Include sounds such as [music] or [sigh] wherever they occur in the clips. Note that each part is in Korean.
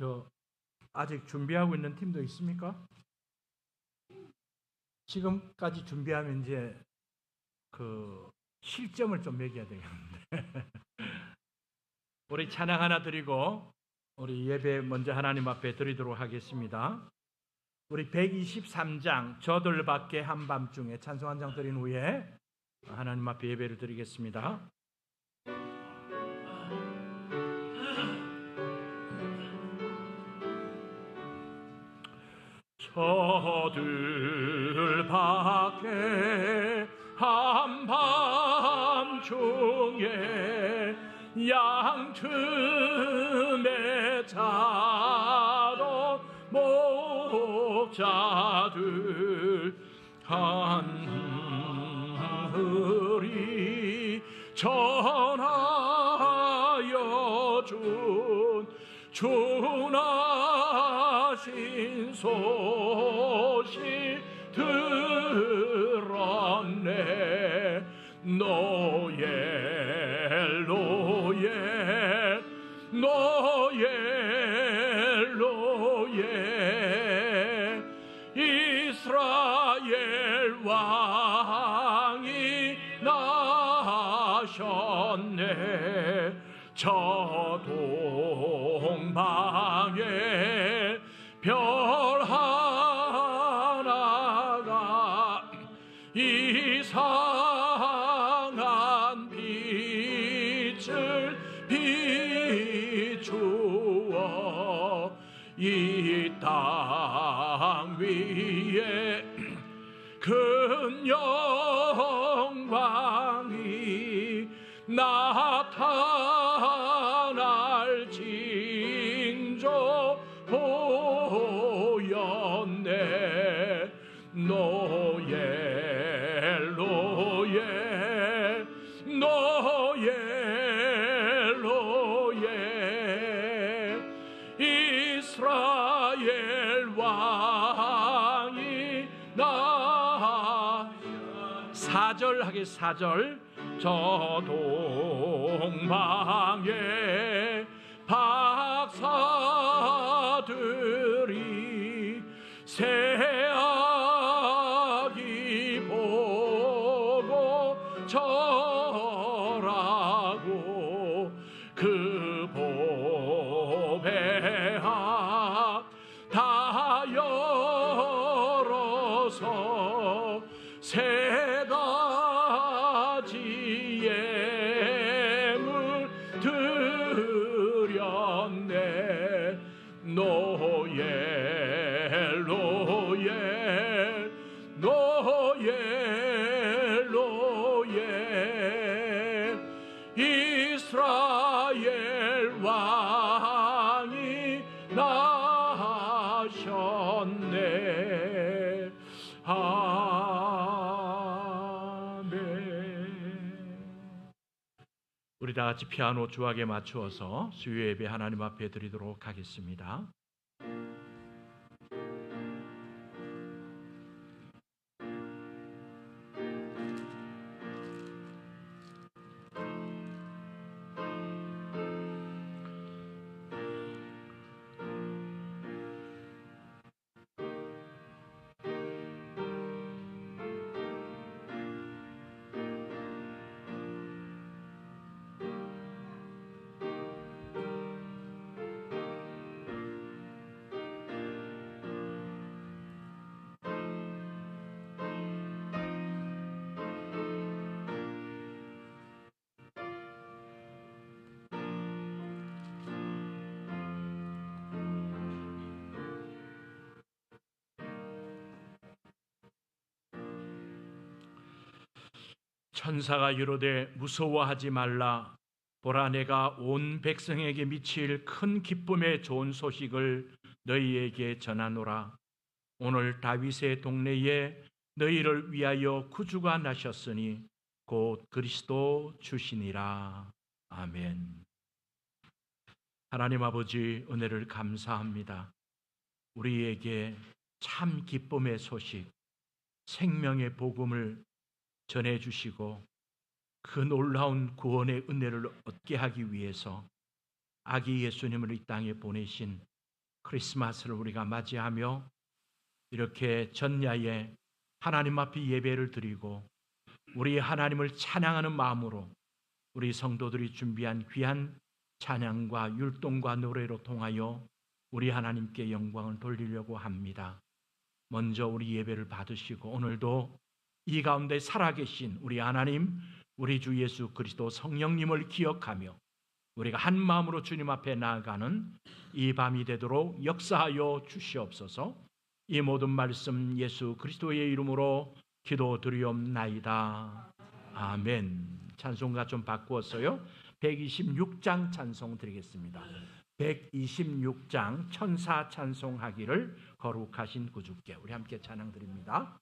저 아직 준비하고 있는 팀도 있습니까? 지금까지 준비하면 이제 그 실점을 좀 매겨야 되겠는데. [laughs] 우리 찬양 하나 드리고 우리 예배 먼저 하나님 앞에 드리도록 하겠습니다. 우리 123장 저들 밖에 한밤중에 찬송 한 장 드린 후에 하나님 앞에 예배를 드리겠습니다. 저들 밖에 한밤중에 양틈에 자던 목자들 한흐리 전하여 준 준하신 소 들었네 노예 노예 노예 이스라엘 왕이 나셨네. 저 동방에 별 큰 하게 사절 저 동방에 박사들이 새 같이 피아노 주악에 맞추어서 수요 예배 하나님 앞에 드리도록 하겠습니다. 천사가 이르되 무서워하지 말라. 보라 내가 온 백성에게 미칠 큰 기쁨의 좋은 소식을 너희에게 전하노라. 오늘 다윗의 동네에 너희를 위하여 구주가 나셨으니 곧 그리스도 주시니라. 아멘. 하나님 아버지 은혜를 감사합니다. 우리에게 참 기쁨의 소식 생명의 복음을 전해 주시고 그 놀라운 구원의 은혜를 얻게 하기 위해서 아기 예수님을 이 땅에 보내신 크리스마스를 우리가 맞이하며 이렇게 전야에 하나님 앞에 예배를 드리고 우리 하나님을 찬양하는 마음으로 우리 성도들이 준비한 귀한 찬양과 율동과 노래로 통하여 우리 하나님께 영광을 돌리려고 합니다. 먼저 우리 예배를 받으시고 오늘도 이 가운데 살아계신 우리 하나님, 우리 주 예수 그리스도 성령님을 기억하며 우리가 한 마음으로 주님 앞에 나아가는 이 밤이 되도록 역사하여 주시옵소서. 이 모든 말씀 예수 그리스도의 이름으로 기도드리옵나이다. 아멘. 찬송가 좀 바꾸었어요. 126장 찬송 드리겠습니다. 126장 천사 찬송하기를 거룩하신 구주께 우리 함께 찬양 드립니다.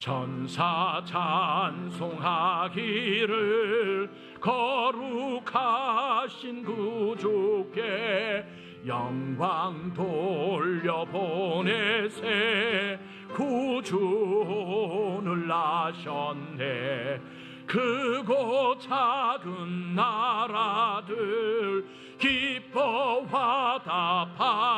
천사 찬송하기를 거룩하신 구주께 영광 돌려보내세. 구주를 나셨네. 크고 작은 나라들 기뻐 화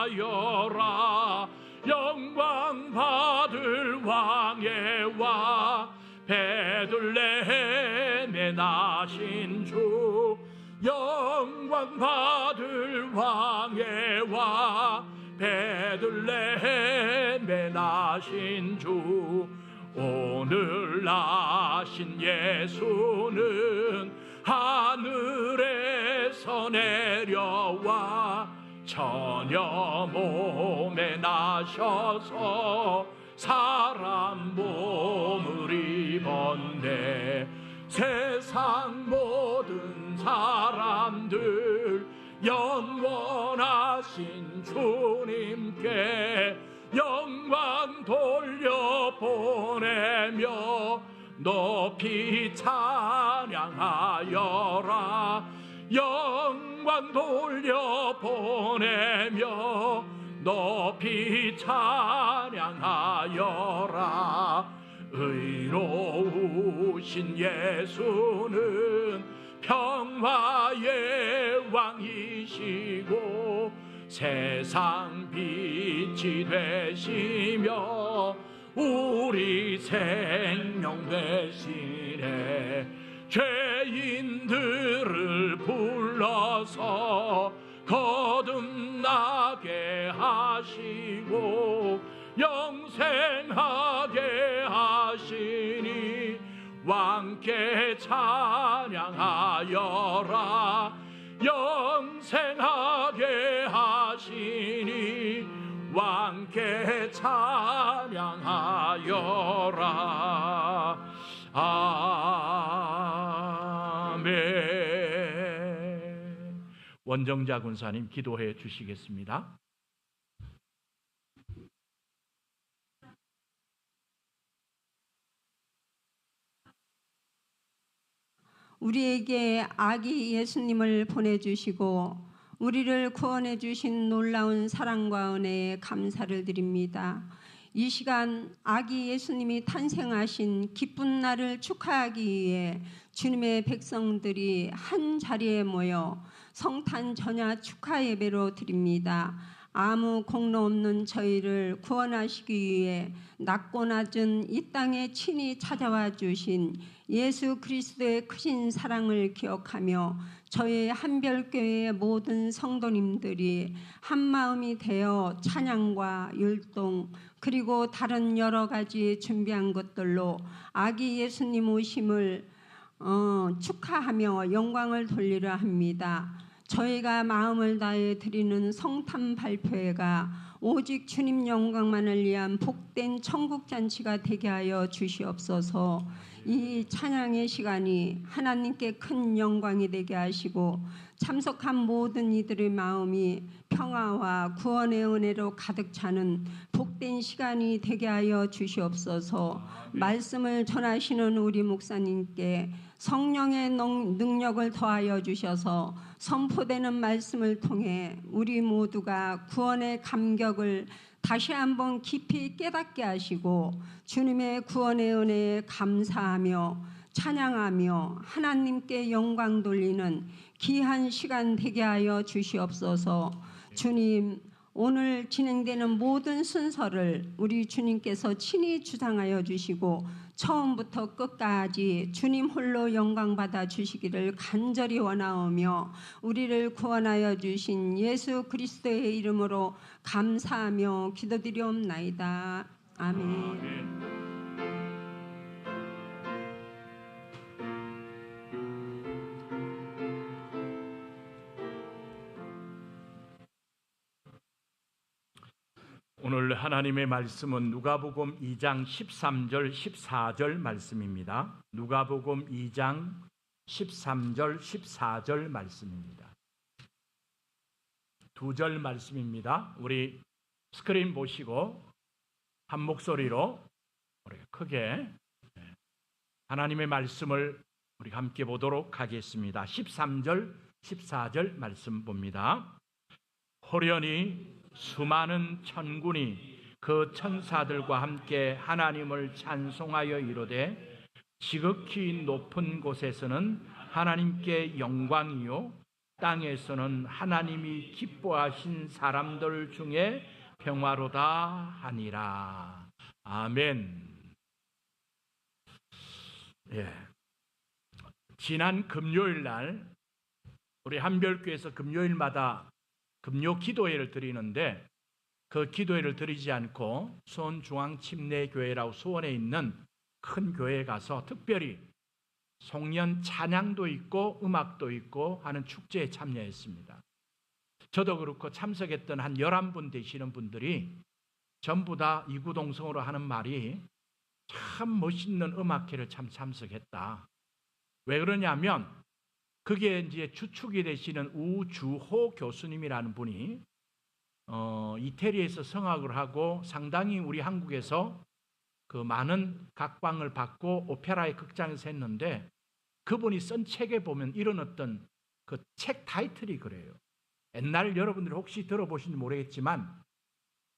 답하여라. 영광 받을 왕의 와 베들레헴에 나신 주. 영광 받을 왕의 와 베들레헴에 나신 주. 오늘 나신 예수는 하늘에서 내려와 처녀 몸에 나셔서 사람 몸을 입었네. 세상 모든 사람들 영원하신 주님께 영광 돌려보내며 높이 찬양하여라. 영광 돌려보내며 높이 찬양하여라. 의로우신 예수는 평화의 왕이시고 세상 빛이 되시며 우리 생명 되시네 죄인들을 불러서 거듭나게 하시고 영생하게 하시니 왕께 찬양하여라. 영생하게 하시니 왕께 찬양하여라 아멘 원정자 군사님 기도해 주시겠습니다. 우리에게 아기 예수님을 보내주시고 우리를 구원해 주신 놀라운 사랑과 은혜에 감사를 드립니다. 이 시간 아기 예수님이 탄생하신 기쁜 날을 축하하기 위해 주님의 백성들이 한 자리에 모여 성탄 전야 축하 예배로 드립니다. 아무 공로 없는 저희를 구원하시기 위해 낮고 낮은 이 땅에 친히 찾아와 주신 예수 그리스도의 크신 사랑을 기억하며 저희 한별교회의 모든 성도님들이 한 마음이 되어 찬양과 율동 그리고 다른 여러 가지 준비한 것들로 아기 예수님 오심을 어, 축하하며 영광을 돌리려 합니다. 저희가 마음을 다해 드리는 성탄 발표회가 오직 주님 영광만을 위한 복된 천국 잔치가 되게 하여 주시옵소서. 이 찬양의 시간이 하나님께 큰 영광이 되게 하시고 참석한 모든 이들의 마음이 평화와 구원의 은혜로 가득 차는 복된 시간이 되게 하여 주시옵소서. 말씀을 전하시는 우리 목사님께 성령의 능- 능력을 더하여 주셔서 선포되는 말씀을 통해 우리 모두가 구원의 감격을 다시 한번 깊이 깨닫게 하시고 주님의 구원의 은혜에 감사하며 찬양하며 하나님께 영광 돌리는 귀한 시간 되게 하여 주시옵소서. 주님, 오늘 진행되는 모든 순서를 우리 주님께서 친히 주장하여 주시고 처음부터 끝까지 주님 홀로 영광 받아 주시기를 간절히 원하오며 우리를 구원하여 주신 예수 그리스도의 이름으로 감사하며 기도드리옵나이다. 아멘. 오늘 하나님의 말씀은 누가복음 2장 13절 14절 말씀입니다. 누가복음 2장 13절 14절 말씀입니다. 두 절 말씀입니다. 우리 스크린 보시고 한 목소리로 크게 하나님의 말씀을 우리 함께 보도록 하겠습니다. 13절 14절 말씀 봅니다. 호련히 수많은 천군이 그 천사들과 함께 하나님을 찬송하여 이르되 지극히 높은 곳에서는 하나님께 영광이요 땅에서는 하나님이 기뻐하신 사람들 중에 평화로다 하니라. 아멘. 예. 지난 금요일 날 우리 한별교에서 금요일마다 금요 기도회를 드리는데 그 기도회를 드리지 않고 수원 중앙 침례 교회라고 수원에 있는 큰 교회에 가서 특별히 송년 찬양도 있고 음악도 있고 하는 축제에 참여했습니다. 저도 그렇고 참석했던 한 11분 되시는 분들이 전부 다 이구동성으로 하는 말이 참 멋있는 음악회를 참 참석했다. 왜 그러냐면 그게 이제 주축이 되시는 우주호 교수님이라는 분이 어, 이태리에서 성악을 하고 상당히 우리 한국에서 그 많은 각광을 받고 오페라의 극장에서 했는데 그분이 쓴 책에 보면 이런 어떤 그 책 타이틀이 그래요. 옛날 여러분들이 혹시 들어보신지 모르겠지만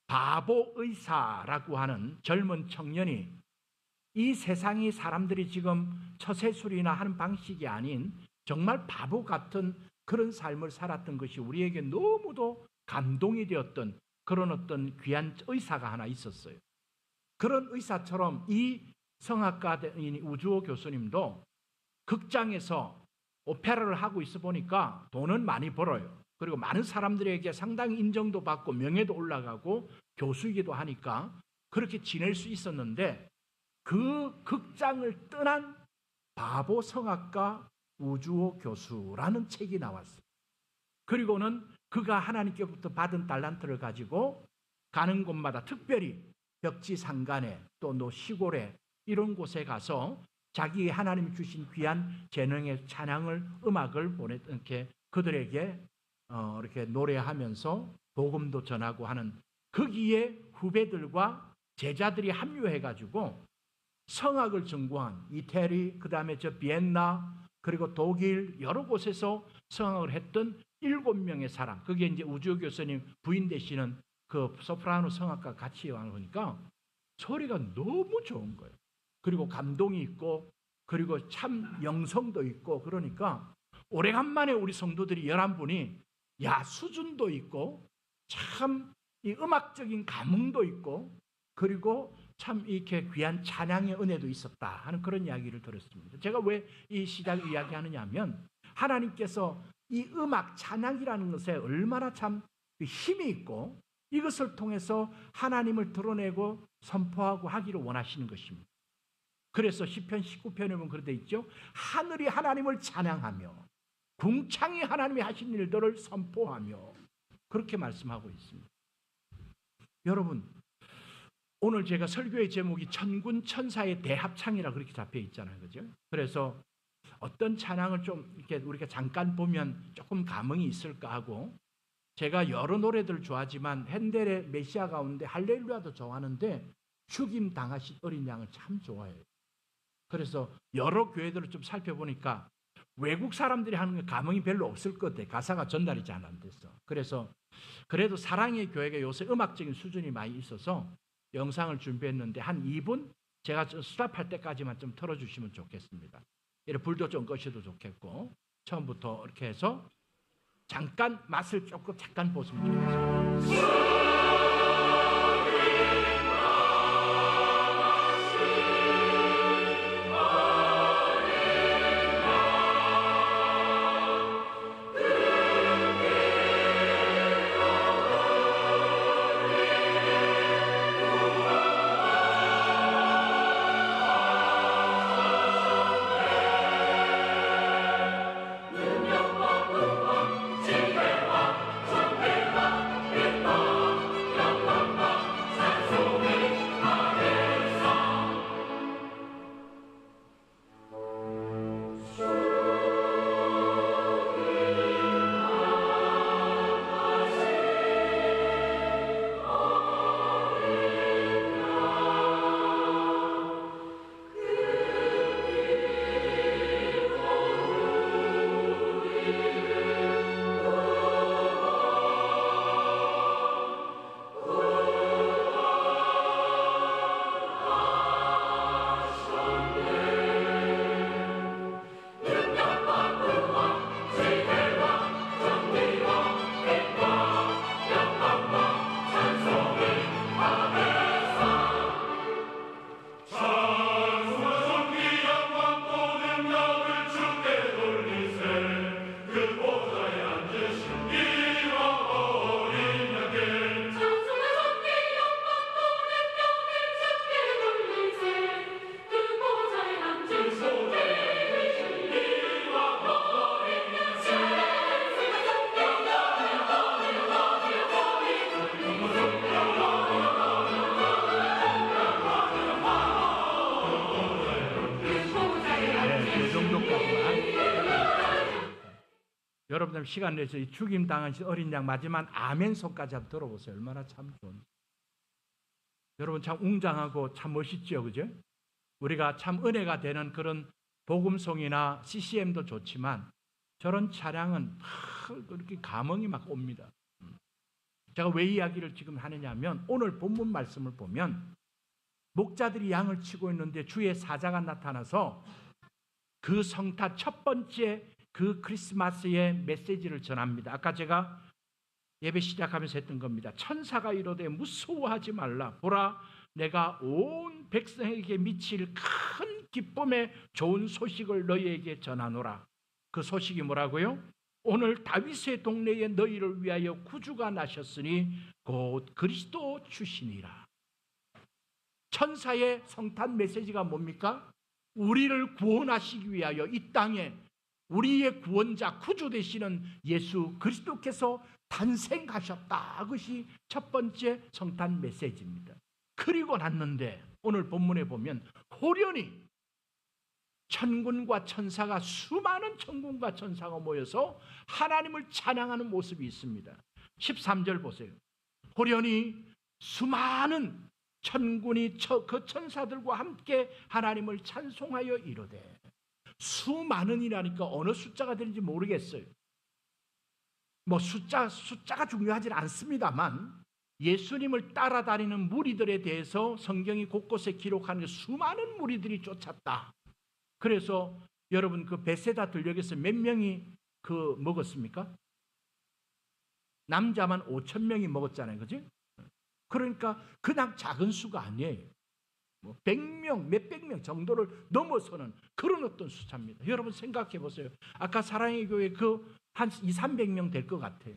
바보 의사라고 하는 젊은 청년이 이 세상이 사람들이 지금 처세술이나 하는 방식이 아닌 정말 바보 같은 그런 삶을 살았던 것이 우리에게 너무도 감동이 되었던 그런 어떤 귀한 의사가 하나 있었어요. 그런 의사처럼 이 성악가인 우주호 교수님도 극장에서 오페라를 하고 있어 보니까 돈은 많이 벌어요. 그리고 많은 사람들에게 상당히 인정도 받고 명예도 올라가고 교수이기도 하니까 그렇게 지낼 수 있었는데 그 극장을 떠난 바보 성악가 우주호 교수라는 책이 나왔어요. 그리고는 그가 하나님께부터 받은 달란트를 가지고 가는 곳마다 특별히 벽지 상간에 또 너 시골에 이런 곳에 가서 자기 하나님 주신 귀한 재능의 찬양을 음악을 보내 이렇게 그들에게 어, 이렇게 노래하면서 복음도 전하고 하는 거기에 후배들과 제자들이 합류해 가지고 성악을 전공한 이태리 그다음에 저 비엔나 그리고 독일 여러 곳에서 성악을 했던 일곱 명의 사람 그게 이제 우주 교수님 부인 되시는 그 소프라노 성악가 같이 와보니까 소리가 너무 좋은 거예요. 그리고 감동이 있고 그리고 참 영성도 있고 그러니까 오래간만에 우리 성도들이 열한 분이 야 수준도 있고 참 이 음악적인 감흥도 있고 그리고 참 이렇게 귀한 찬양의 은혜도 있었다 하는 그런 이야기를 들었습니다. 제가 왜 이 시작 이야기하느냐 하면 하나님께서 이 음악 찬양이라는 것에 얼마나 참 힘이 있고 이것을 통해서 하나님을 드러내고 선포하고 하기를 원하시는 것입니다. 그래서 시편 19편에 보면 그렇게 있죠. 하늘이 하나님을 찬양하며 궁창이 하나님이 하신 일들을 선포하며 그렇게 말씀하고 있습니다. 여러분 오늘 제가 설교의 제목이 천군 천사의 대합창이라 그렇게 잡혀 있잖아요. 그죠? 그래서 어떤 찬양을 좀 이렇게 우리가 잠깐 보면 조금 감흥이 있을까 하고 제가 여러 노래들 좋아하지만 핸델의 메시아 가운데 할렐루야도 좋아하는데 죽임 당하신 어린 양을 참 좋아해요. 그래서 여러 교회들을 좀 살펴보니까 외국 사람들이 하는 게 감흥이 별로 없을 것 같아. 가사가 전달이 잘 안 됐어. 그래서 그래도 사랑의 교회가 요새 음악적인 수준이 많이 있어서 영상을 준비했는데 한 2분 제가 좀 스탑할 때까지만 좀 틀어주시면 좋겠습니다. 이래 불도 좀 꺼셔도 좋겠고 처음부터 이렇게 해서 잠깐 맛을 조금 잠깐 보시면 좋겠습니다. 여러분들 시간 내서 이 죽임 당하신 어린 양 마지막 아멘 소까지 한번 들어보세요. 얼마나 참 좋은. 여러분 참 웅장하고 참 멋있죠, 그죠? 우리가 참 은혜가 되는 그런 복음송이나 CCM도 좋지만 저런 차량은 하, 그렇게 감흥이 막 옵니다. 음. 제가 왜 이야기를 지금 하느냐면 오늘 본문 말씀을 보면 목자들이 양을 치고 있는데 주의 사자가 나타나서 그 성탄 첫 번째 그 크리스마스의 메시지를 전합니다. 아까 제가 예배 시작하면서 했던 겁니다. 천사가 이르되 무서워하지 말라. 보라 내가 온 백성에게 미칠 큰 기쁨의 좋은 소식을 너희에게 전하노라. 그 소식이 뭐라고요? 오늘 다윗의 동네에 너희를 위하여 구주가 나셨으니 곧 그리스도 주시니라. 천사의 성탄 메시지가 뭡니까? 우리를 구원하시기 위하여 이 땅에 우리의 구원자 구주 되시는 예수 그리스도께서 탄생하셨다. 그것이 첫 번째 성탄 메시지입니다. 그리고 났는데 오늘 본문에 보면 호련히 천군과 천사가 수많은 천군과 천사가 모여서 하나님을 찬양하는 모습이 있습니다. 13절 보세요. 호련히 수많은 천군이 저- 그 천사들과 함께 하나님을 찬송하여 이르되 수많은이라니까 어느 숫자가 되는지 모르겠어요. 뭐 숫자 숫자가 중요하지 않습니다만 예수님을 따라다니는 무리들에 대해서 성경이 곳곳에 기록하는 수많은 무리들이 쫓았다. 그래서 여러분 그 베세다 들녘에서 몇 명이 그 먹었습니까? 남자만 5천 명이 먹었잖아요. 그지? 그러니까 그냥 작은 수가 아니에요. 뭐 100명, 몇백 명 정도를 넘어서는 그런 어떤 숫자입니다. 여러분 생각해 보세요. 아까 사랑의 교회 그 한 2, 300명 될 것 같아요.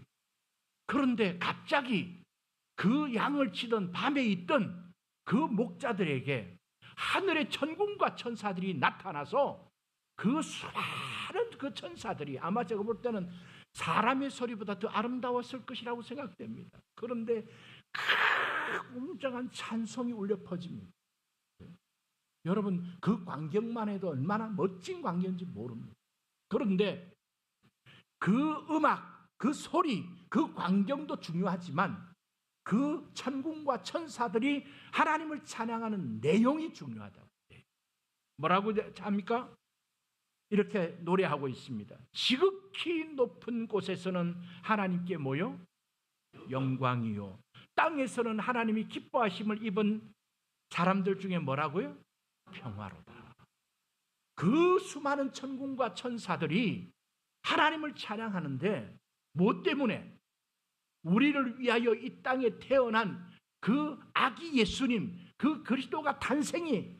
그런데 갑자기 그 양을 치던 밤에 있던 그 목자들에게 하늘의 천군과 천사들이 나타나서 그 수많은 그 천사들이 아마 제가 볼 때는 사람의 소리보다 더 아름다웠을 것이라고 생각됩니다. 그런데 큰 웅장한 찬송이 울려 퍼집니다. 여러분 그 광경만 해도 얼마나 멋진 광경인지 모릅니다. 그런데 그 음악, 그 소리, 그 광경도 중요하지만 그 천군과 천사들이 하나님을 찬양하는 내용이 중요하다고. 뭐라고 합니까? 이렇게 노래하고 있습니다. 지극히 높은 곳에서는 하나님께 모여 영광이요. 땅에서는 하나님이 기뻐하심을 입은 사람들 중에 뭐라고요? 평화로다. 그 수많은 천군과 천사들이 하나님을 찬양하는데 뭐 때문에 우리를 위하여 이 땅에 태어난 그 아기 예수님, 그 그리스도가 탄생이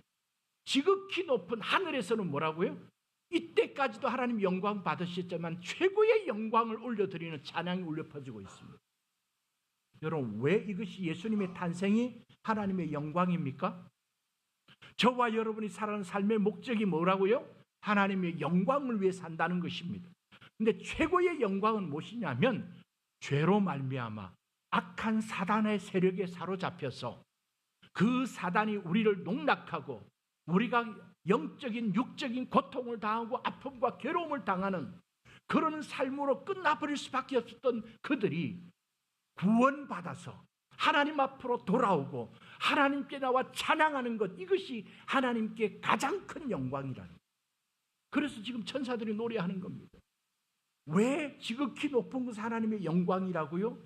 지극히 높은 하늘에서는 뭐라고요? 이때까지도 하나님 영광 받으셨지만 최고의 영광을 올려드리는 찬양이 울려 퍼지고 있습니다. 여러분 왜 이것이 예수님의 탄생이 하나님의 영광입니까? 저와 여러분이 살아가는 삶의 목적이 뭐라고요? 하나님의 영광을 위해 산다는 것입니다. 근데 최고의 영광은 무엇이냐면 죄로 말미암아 악한 사단의 세력에 사로잡혀서 그 사단이 우리를 농락하고 우리가 영적인 육적인 고통을 당하고 아픔과 괴로움을 당하는 그런 삶으로 끝나버릴 수밖에 없었던 그들이 구원받아서 하나님 앞으로 돌아오고 하나님께 나와 찬양하는 것 이것이 하나님께 가장 큰 영광이라는. 그래서 지금 천사들이 노래하는 겁니다. 왜 지극히 높은 것은 하나님의 영광이라고요?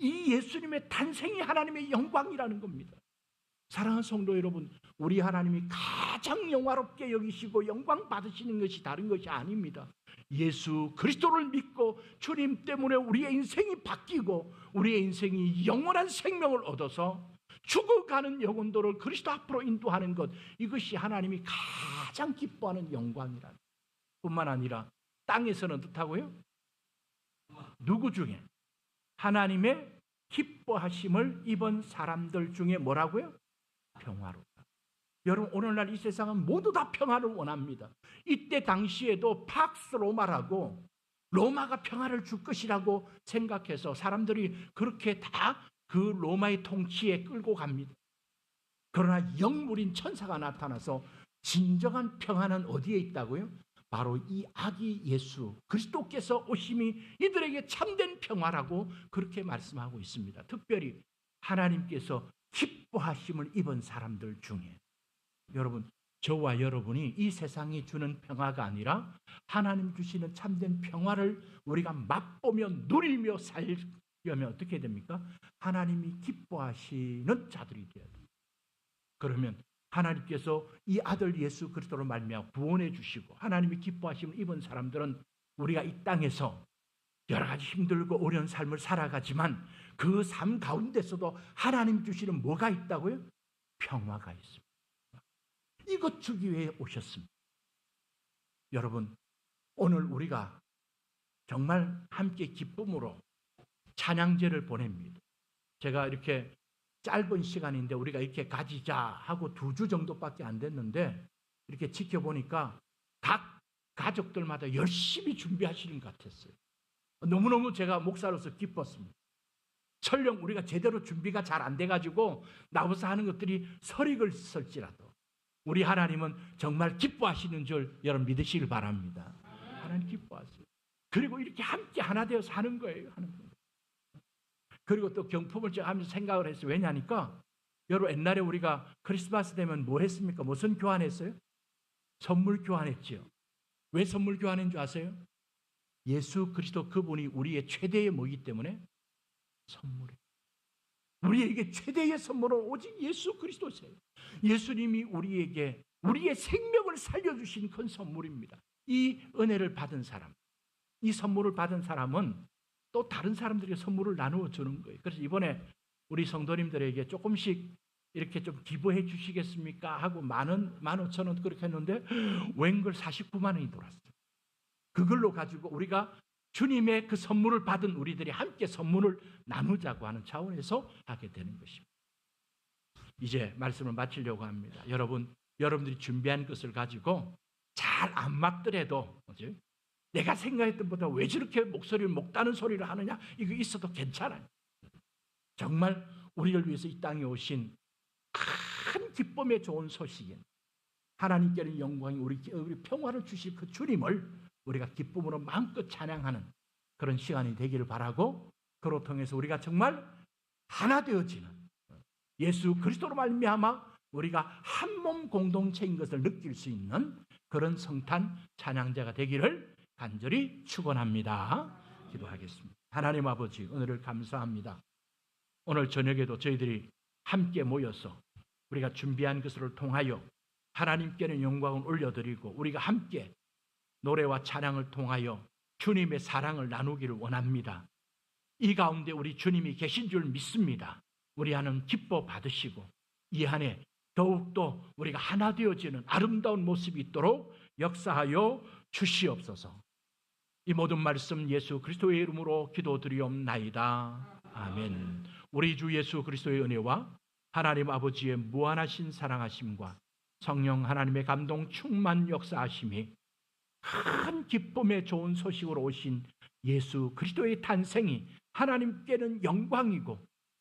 이 예수님의 탄생이 하나님의 영광이라는 겁니다. 사랑하는 성도 여러분, 우리 하나님이 가장 영화롭게 여기시고 영광 받으시는 것이 다른 것이 아닙니다. 예수 그리스도를 믿고 주님 때문에 우리의 인생이 바뀌고 우리의 인생이 영원한 생명을 얻어서 죽어가는 영혼들을 그리스도 앞으로 인도하는 것 이것이 하나님이 가장 기뻐하는 영광이라 뿐만 아니라 땅에서는 어떻다고요? 누구 중에 하나님의 기뻐하심을 입은 사람들 중에 뭐라고요? 평화롭다. 여러분 오늘날 이 세상은 모두 다 평화를 원합니다. 이때 당시에도 팍스 로마라고 로마가 평화를 줄 것이라고 생각해서 사람들이 그렇게 다 그 로마의 통치에 끌고 갑니다. 그러나 영물인 천사가 나타나서 진정한 평화는 어디에 있다고요? 바로 이 아기 예수 그리스도께서 오심이 이들에게 참된 평화라고 그렇게 말씀하고 있습니다. 특별히 하나님께서 기뻐하심을 입은 사람들 중에 여러분 저와 여러분이 이 세상이 주는 평화가 아니라 하나님 주시는 참된 평화를 우리가 맛보며 누리며 살려면 어떻게 됩니까? 하나님이 기뻐하시는 자들이 되어야 돼요. 그러면 하나님께서 이 아들 예수 그리스도로 말미암아 구원해 주시고 하나님이 기뻐하심을 입은 사람들은 우리가 이 땅에서 여러 가지 힘들고 어려운 삶을 살아가지만 그 삶 가운데서도 하나님 주시는 뭐가 있다고요? 평화가 있습니다. 이것 주기 위해 오셨습니다. 여러분, 오늘 우리가 정말 함께 기쁨으로 찬양제를 보냅니다. 제가 이렇게 짧은 시간인데 우리가 이렇게 가지자 하고 두 주 정도밖에 안 됐는데 이렇게 지켜보니까 각 가족들마다 열심히 준비하시는 것 같았어요. 너무너무 제가 목사로서 기뻤습니다. 설령 우리가 제대로 준비가 잘 안 돼가지고 나와서 하는 것들이 설익을 설지라도 우리 하나님은 정말 기뻐하시는 줄 여러분 믿으시길 바랍니다. 하나님 기뻐하세요. 그리고 이렇게 함께 하나 되어 사는 거예요. 하는 거예요. 그리고 또 경품을 하면서 생각을 했어요. 왜냐니까 여러분 옛날에 우리가 크리스마스 되면 뭐 했습니까? 무슨 교환했어요? 선물 교환했지요. 왜 선물 교환인 줄 아세요? 예수 그리스도 그분이 우리의 최대의 뭐이기 때문에 선물이 우리에게 최대의 선물은 오직 예수 그리스도세요. 예수님이 우리에게 우리의 생명을 살려주신 큰 선물입니다. 이 은혜를 받은 사람, 이 선물을 받은 사람은 또 다른 사람들에게 선물을 나누어 주는 거예요. 그래서 이번에 우리 성도님들에게 조금씩 이렇게 좀 기부해 주시겠습니까? 하고 만원, 만 오천 원 그렇게 했는데 웬걸 49만 원이 돌았어요. 그걸로 가지고 우리가 주님의 그 선물을 받은 우리들이 함께 선물을 나누자고 하는 차원에서 하게 되는 것입니다. 이제 말씀을 마치려고 합니다. 여러분, 여러분들이 준비한 것을 가지고 잘 안 맞더라도 뭐지? 내가 생각했던 보다 왜 저렇게 목소리를 목다는 소리를 하느냐? 이거 있어도 괜찮아요. 정말 우리를 위해서 이 땅에 오신 큰 기쁨의 좋은 소식인 하나님께는 영광이 우리, 우리 평화를 주실 그 주님을 우리가 기쁨으로 마음껏 찬양하는 그런 시간이 되기를 바라고 그로 통해서 우리가 정말 하나 되어지는 예수 그리스도로 말미암아 우리가 한 몸 공동체인 것을 느낄 수 있는 그런 성탄 찬양자가 되기를 간절히 축원합니다. 기도하겠습니다. 하나님 아버지 오늘을 감사합니다. 오늘 저녁에도 저희들이 함께 모여서 우리가 준비한 것을 통하여 하나님께는 영광을 올려드리고 우리가 함께 노래와 찬양을 통하여 주님의 사랑을 나누기를 원합니다. 이 가운데 우리 주님이 계신 줄 믿습니다. 우리 하는 기뻐 받으시고 이 한해 더욱더 우리가 하나 되어지는 아름다운 모습이 있도록 역사하여 주시옵소서. 이 모든 말씀 예수 그리스도의 이름으로 기도드리옵나이다. 아멘. 우리 주 예수 그리스도의 은혜와 하나님 아버지의 무한하신 사랑하심과 성령 하나님의 감동 충만 역사하심이 큰 기쁨의 좋은 소식으로 오신 예수 그리스도의 탄생이 하나님께는 영광이고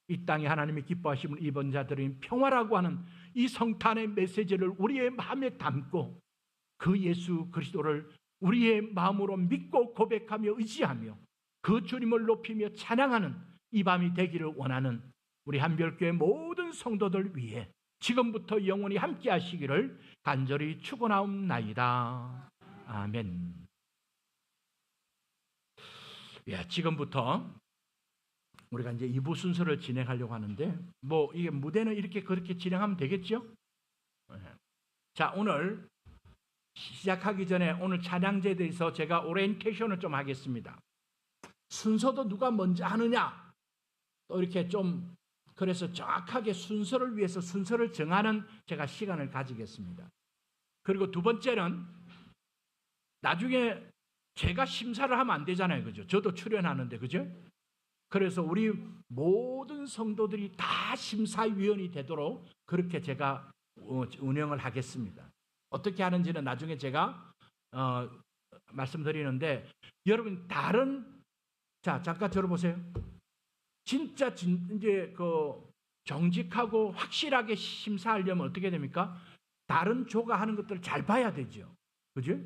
이 땅에 하나님의 기뻐하심을 입은 자들은 평화라고 하는 이 성탄의 메시지를 우리의 마음에 담고 그 예수 그리스도를 우리의 마음으로 믿고 고백하며 의지하며 그 주님을 높이며 찬양하는 이 밤이 되기를 원하는 우리 한별교회 모든 성도들 위해 지금부터 영원히 함께 하시기를 간절히 축원하옵나이다. 아멘. 예, 지금부터 우리가 이제 2부 순서를 진행하려고 하는데 뭐 이게 무대는 이렇게 그렇게 진행하면 되겠죠? 예. 자, 오늘 시작하기 전에 오늘 찬양제에 대해서 제가 오리엔테이션을 좀 하겠습니다. 순서도 누가 먼저 하느냐? 또 이렇게 좀 그래서 정확하게 순서를 위해서 순서를 정하는 제가 시간을 가지겠습니다. 그리고 두 번째는 나중에 제가 심사를 하면 안 되잖아요. 그죠? 저도 출연하는데, 그죠? 그래서 우리 모든 성도들이 다 심사위원이 되도록 그렇게 제가 어, 운영을 하겠습니다. 어떻게 하는지는 나중에 제가 어, 말씀드리는데 여러분 다른 자 잠깐 들어보세요. 진짜 진, 이제 그 정직하고 확실하게 심사하려면 어떻게 됩니까? 다른 조가 하는 것들을 잘 봐야 되죠. 그죠?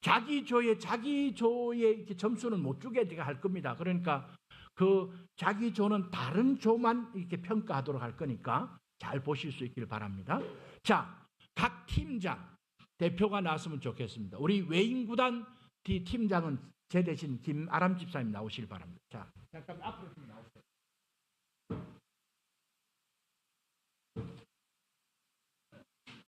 자기 조에 자기 조에 이렇게 점수는 못 주게 제가 할 겁니다. 그러니까 그 자기 조는 다른 조만 이렇게 평가하도록 할 거니까 잘 보실 수 있기를 바랍니다. 자, 각 팀장 대표가 나왔으면 좋겠습니다. 우리 외인구단 팀장은 제 대신 김아람 집사님 나오실 바랍니다. 자, 잠깐 앞으로 좀 나오세요.